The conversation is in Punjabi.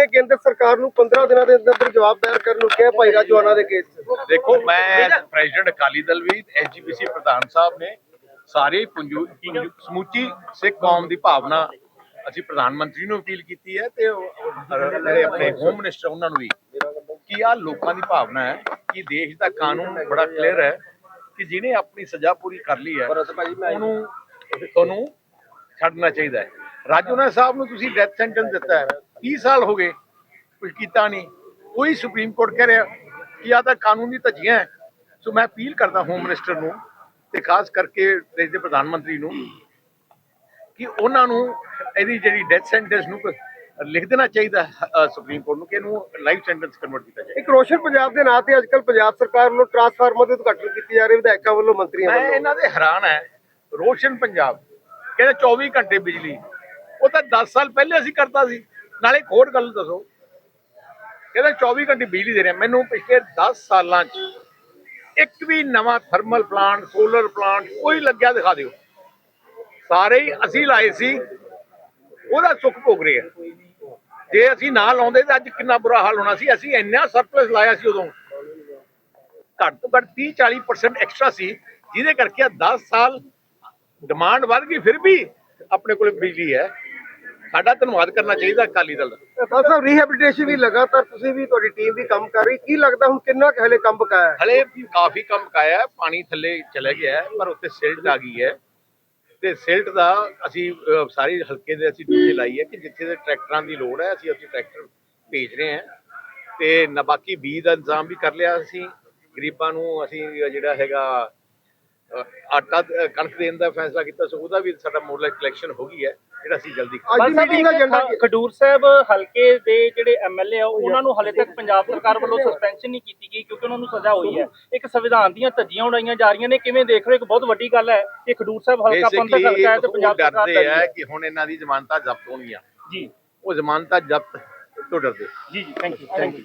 ਨੇ ਕੇਂਦਰ ਸਰਕਾਰ ਨੂੰ 15 ਦਿਨਾਂ ਦੇ ਅੰਦਰ ਅੰਦਰ ਜਵਾਬ ਦਾਇਰ ਕਰਨ ਨੂੰ ਕਿਹਾ ਭਾਈ ਰਾਜਵਾਨਾ ਦੇ ਕੇਸ 'ਚ। ਦੇਖੋ ਮੈਂ ਪ੍ਰੈਜ਼ੀਡੈਂਟ ਅਕਾਲੀ ਦਲ ਵੀ ਐਸਜੀਪੀਸੀ ਪ੍ਰਧਾਨ ਸਾਹਿਬ ਨੇ ਸਾਰੇ ਸਮੁੱਚੀ ਸਿੱਖ ਕੌਮ ਦੀ ਭਾਵਨਾ ਅਸੀਂ ਪ੍ਰਧਾਨ ਮੰਤਰੀ ਨੂੰ ਅਪੀਲ ਕੀਤੀ ਹੈ ਤੇ ਜਿਹੜੇ ਆਪਣੇ ਹੋਮ ਮਿਨਿਸਟਰ ਉਹਨਾਂ ਨੂੰ ਵੀ ਕਿ ਆ ਲੋਕਾਂ ਦੀ ਭਾਵਨਾ ਹੈ ਕਿ ਦੇਸ਼ ਦਾ ਕਾਨੂੰਨ ਬੜਾ ਕਲੀਅਰ ਹੈ ਕਿ ਜਿਹਨੇ ਆਪਣੀ ਸਜ਼ਾ ਪੂਰੀ ਕਰ ਲਈ ਹੈ ਉਹਨੂੰ ਤੁਹਾਨੂੰ ਛੱਡਣਾ ਚਾਹੀਦਾ ਹੈ। ਰਾਜੋਨਾ ਸਾਹਿਬ ਨੂੰ ਤੁਸੀਂ ਡੈਥ ਸੈਂਟੈਂਸ ਦਿੱਤਾ ਹੈ। 30 ਸਾਲ ਹੋ ਗਏ ਕੁਝ ਕੀਤਾ ਨਹੀਂ। ਕੋਈ ਸੁਪਰੀਮ ਕੋਰਟ ਕਹਿ ਰਿਹਾ ਕਿ ਆ ਤਾਂ ਕਾਨੂੰਨੀ ਧੱਜੀਆਂ ਹੈ। ਸੋ ਮੈਂ ਅਪੀਲ ਕਰਦਾ ਹੋਮ ਮਿਨਿਸਟਰ ਨੂੰ ਤੇ ਖਾਸ ਕਰਕੇ ਦੇਸ਼ ਦੇ ਪ੍ਰਧਾਨ ਮੰਤਰੀ ਨੂੰ ਕਿ ਉਹਨਾਂ ਨੂੰ ਇਹਦੀ ਜਿਹੜੀ ਡੈਥ ਸੈਂਟੈਂਸ ਨੂੰ ਲਿਖ ਦੇਣਾ ਚਾਹੀਦਾ ਸੁਪਰੀਮ ਕੋਰਟ ਨੂੰ ਕਿ ਇਹਨੂੰ ਲਾਈਫ ਸੈਂਟੈਂਸ ਕਨਵਰਟ ਕੀਤਾ ਜਾਏ। ਇੱਕ ਰੋਸ਼ਨ ਪੰਜਾਬ ਦੇ ਨਾਂ ਤੇ ਅੱਜਕੱਲ ਪੰਜਾਬ ਸਰਕਾਰ ਵੱਲੋਂ ਟਰਾਂਸਫਾਰਮਰ ਦੇ ਉਦਘਾਟਨ ਕੀਤੀ ਜਾ ਰਹੀ ਵਿਧਾਇਕਾਂ ਵੱਲੋਂ ਮੰਤਰੀਆਂ ਮੈਂ ਵੱਲੋਂ। ਇਹਨਾਂ ਦੇ ਹੈਰਾਨ ਹੈ। ਰੋਸ਼ਨ ਪੰਜਾਬ ਕਹਿੰਦੇ 24 ਘੰਟੇ ਬਿਜਲੀ। ਉਹ ਤਾਂ 10 ਸਾਲ ਪਹਿਲੇ ਅਸੀਂ ਕਰਤਾ ਸੀ। ਨਾਲੇ ਇੱਕ ਹੋਰ ਗੱਲ ਦੱਸੋ। ਕਹਿੰਦਾ 24 ਘੰਟੇ ਬਿਜਲੀ ਦੇ ਰਹੇ ਮੈਨੂੰ ਪਿਛਲੇ 10 ਸਾਲਾਂ 'ਚ ਇੱਕ ਵੀ ਨਵਾਂ ਥਰਮਲ ਪਲਾਂਟ ਸੋਲਰ ਪਲਾਂਟ ਕੋਈ ਲੱਗਿਆ ਦਿਖਾ ਦਿਓ। ਸਾਰੇ ਹੀ ਅਸੀਂ ਲਾਏ ਸੀ, ਉਹਦਾ ਸੁੱਖ ਭੋਗ ਰਹੇ ਆ। ਜੇ ਅਸੀਂ ਨਾ ਲਾਉਂਦੇ ਤਾਂ ਅੱਜ ਕਿੰਨਾ ਬੁਰਾ ਹਾਲ ਹੋਣਾ ਸੀ। ਅਸੀਂ ਇੰਨਾ ਸਰਪਲਸ ਲਾਇਆ ਸੀ ਉਦੋਂ। ਘੱਟ ਤੋਂ ਘੱਟ 30 40% ਐਕਸਟਰਾ ਸੀ, ਜਿਹਦੇ ਕਰਕੇ ਆ 10 ਸਾਲ ਡਿਮਾਂਡ ਵੱਧ ਗਈ, ਫਿਰ ਵੀ ਆਪਣੇ ਕੋਲ ਬਿਜਲੀ ਹੈ। ਸਾਡਾ ਧੰਨਵਾਦ ਕਰਨਾ ਚਾਹੀਦਾ ਅਕਾਲੀ ਦਲ ਦਾ। ਖਾਨ ਸਾਹਿਬ ਰੀਹੈਬਿਲਿਟੇਸ਼ਨ ਵੀ ਲਗਾਤਾਰ ਤੁਸੀਂ ਵੀ ਤੁਹਾਡੀ ਟੀਮ ਵੀ ਕੰਮ ਕਰ ਰਹੀ। ਕੀ ਲੱਗਦਾ ਹੁਣ ਕਿੰਨਾ ਕੁ ਹਲੇ ਕੰਮ ਬਕਾਇਆ ਹੈ? ਹਲੇ ਵੀ ਕਾਫੀ ਕੰਮ ਕਾਇਆ ਹੈ, ਪਾਣੀ ਥੱਲੇ ਚਲਾ ਗਿਆ ਹੈ, ਪਰ ਉੱਤੇ ਸਿਲਟ ਆ ਗਈ ਹੈ। ਤੇ ਸਿਲਟ ਦਾ ਅਸੀਂ ਅਹ, ਸਾਰੀ ਹਲਕੇ ਦੇ ਅਸੀਂ ਡਿਊਟੀ ਲਾਈ ਹੈ ਕਿ ਜਿੱਥੇ ਦੇ ਟਰੈਕਟਰਾਂ ਦੀ ਲੋੜ ਹੈ ਅਸੀਂ ਉੱਥੇ ਟਰੈਕਟਰ ਭੇਜ ਰਹੇ ਹਾਂ। ਤੇ ਨਾ ਬਾਕੀ ਬੀਜ ਦਾ ਇੰਤਜ਼ਾਮ ਵੀ ਕਰ ਲਿਆ ਅਸੀਂ। ਗਰੀਬਾਂ ਨੂੰ ਅਸੀਂ ਜਿਹੜਾ ਹੈਗਾ ਅਹ, ਆਟਾ ਅਹ, ਕਣਕ ਦੇਣ ਦਾ ਫੈਸਲਾ ਕੀਤਾ ਸੋ ਉਹਦਾ ਵੀ ਸਾਡਾ ਮੋਡਲ ਕਲੈਕਸ਼ਨ ਹੋ ਗਈ ਹੈ। ਜਿਹੜਾ ਅਸੀਂ ਜਲਦੀ ਅੱਜ ਦੀ ਮੀਟਿੰਗ ਦਾ ਏਜੰਡਾ ਕੀ- ਖਡੂਰ ਸਾਹਿਬ ਹਲਕੇ ਦੇ ਜਿਹੜੇ ਐਮਐਲਏ ਆ ਉਹਨਾਂ ਨੂੰ ਹਲੇ ਤੱਕ ਪੰਜਾਬ ਸਰਕਾਰ ਵੱਲੋਂ ਸਸਪੈਂਸ਼ਨ ਨਹੀਂ ਕੀਤੀ ਗਈ ਕਿਉਂਕਿ ਉਹਨਾਂ ਨੂੰ ਸਜ਼ਾ ਹੋਈ ਹੈ। ਇੱਕ ਸੰਵਿਧਾਨ ਦੀਆਂ ਧੱਜੀਆਂ ਉਡਾਈਆਂ ਜਾ ਰਹੀਆਂ ਨੇ ਕਿਵੇਂ ਦੇਖ ਰਹੇ ਹੋ? ਇੱਕ ਬਹੁਤ ਵੱਡੀ ਗੱਲ ਹੈ ਕਿ ਖਡੂਰ ਸਾਹਿਬ ਹਲਕਾ ਪੰਥਕ ਬੇਸਿਕਲੀ ਹਲਕਾ ਹੈ ਤੇ ਉਹ ਪੰਜਾਬ ਸਰਕਾਰ ਡਰਦੇ ਦਾ ਹੈ ਕਿ ਹੁਣ ਇਹਨਾਂ ਦੀ ਜ਼ਮਾਨਤਾਂ ਜ਼ਬਤ ਹੋਣਗੀਆਂ। ਜੀ। ਉਹ ਜ਼ਮਾਨਤਾਂ ਜ਼ਬਤ ਤੋਂ ਡਰਦੇ। ਜੀ ਜੀ ਥੈਂਕ ਯੂ ਥੈਂਕ ਯੂ